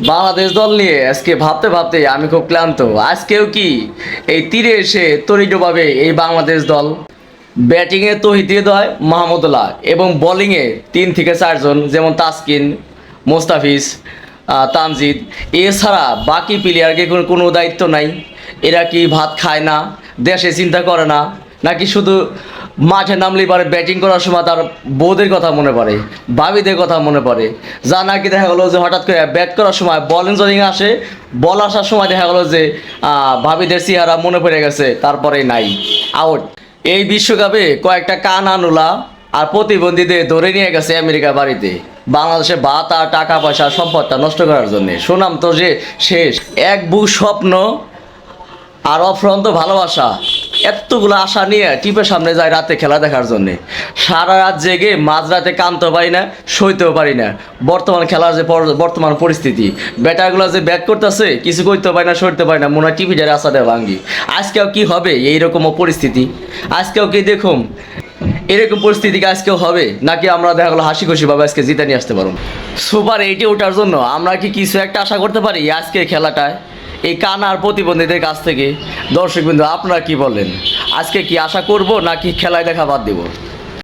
বাংলাদেশ দল নিয়ে আজকে ভাবতে ভাবতে আমি খুব ক্লান্ত। আজকেও কি এই তীরে এসে তরিতভাবে এই বাংলাদেশ দল ব্যাটিংয়ে তহিদুদ্দয় মাহমুদুল্লাহ এবং বোলিংয়ে তিন থেকে চারজন, যেমন তাসকিন, মোস্তাফিজ তানজিদ এছাড়া বাকি প্লেয়ারকে কোনো কোনো দায়িত্ব নাই। এরা কি ভাত খায় না? দেশে চিন্তা করে না? নাকি শুধু মাঠে নামলেই পারে ব্যাটিং করার সময় তার বউদের কথা মনে পড়ে, ভাবিদের কথা মনে পড়ে। যা নাকি দেখা গেলো যে হঠাৎ করে ব্যাট করার সময় বল ইঞ্জরিং আসে বল আসার সময় দেখা গেলো যে ভাবিদের চেহারা মনে পড়ে গেছে, তারপরে নাই। আউট এই বিশ্বকাপে কয়েকটা কান আনুলা আর প্রতিবন্ধীদের ধরে নিয়ে গেছে আমেরিকা বাড়িতে। বাংলাদেশে ভাত, টাকা পয়সা, সম্পদটা নষ্ট করার জন্য। সুনাম তো যে শেষ। এক বুক স্বপ্ন আর অফ্রন্ত ভালোবাসা। এতগুলো আশা নিয়ে টিপের সামনে যায় রাতে খেলা দেখার জন্য। সারা রাত জেগে মাঝরাতে কানতে পারি না, সইতেও পারি না। বর্তমান খেলার যে বর্তমান পরিস্থিতি ব্যাটারগুলো যে ব্যাট করতেছে, কিছু করতে পারি না সরতে পারি না, মনে হয় টিভি যারা আশা দেয় ভাঙ্গি। আজকেও কি হবে এইরকমও পরিস্থিতি? আজকেও কি দেখুন এরকম পরিস্থিতি আজকেও হবে? নাকি আমরা দেখা গেলো হাসি খুশিভাবে আজকে জিতে নিয়ে আসতে পারব? সুপার এইটে ওঠার জন্য আমরা কি কিছু একটা আশা করতে পারি আজকে খেলাটায়? এই কানার প্রতিবন্ধীদের কাছ থেকে দর্শকবৃন্দ, আপনারা কি বলেন? আজকে কি আশা করব নাকি খেলায় দেখা বাদ দেবো?